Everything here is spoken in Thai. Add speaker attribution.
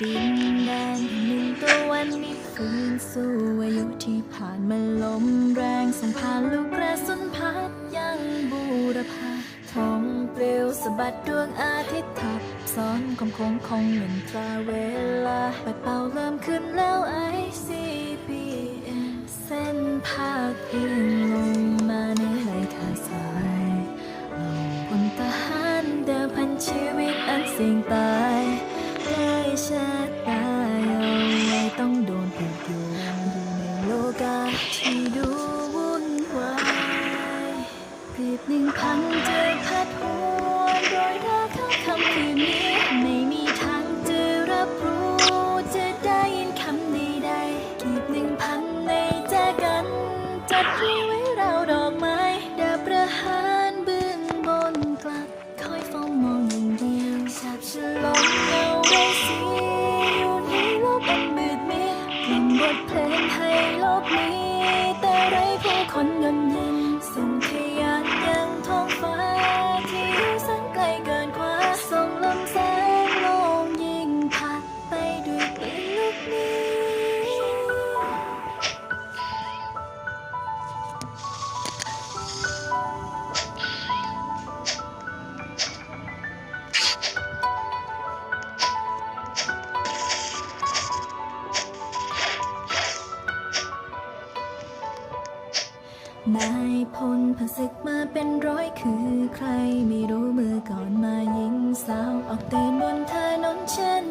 Speaker 1: ดินแดนหนึ่งตะวันนี้ฟื้นสู่อายุที่ผ่านมาลมแรงส่งผ่านลูกกระสุนพัดยังบูรพาท้องเปลวสะบัดดวงอาทิตย์ทับซ้อนคมคงคงเงินตราเวลาปัดเป่าเริ่มขึ้นแล้วไอซีบีเส้นภาคเอียงลงมาในไหลทางสายลงบนทหารเดิมพันชีวิตอันเสี่ยงตาย ชะตาเอาไว้ต้องโดนผูกโยงอยู่ในโลกาที่ดูวุ่นวายเปรียบหนึ่งพันเจอพัดหัวโดยรักเขาคำคืนนี้ไม่มีทางจะรับรู้ จะได้ยินคำใดๆกีบหนึ่งพันในแจกันจัดเรียง บทเพลงให้โลกนี้ แต่ไรผู้คนเงินยิ นายพลผศึกมาเป็นร้อยคือใคร ไม่รู้เมื่อก่อนมายิงสาว ออกเดินบนถนนเช่น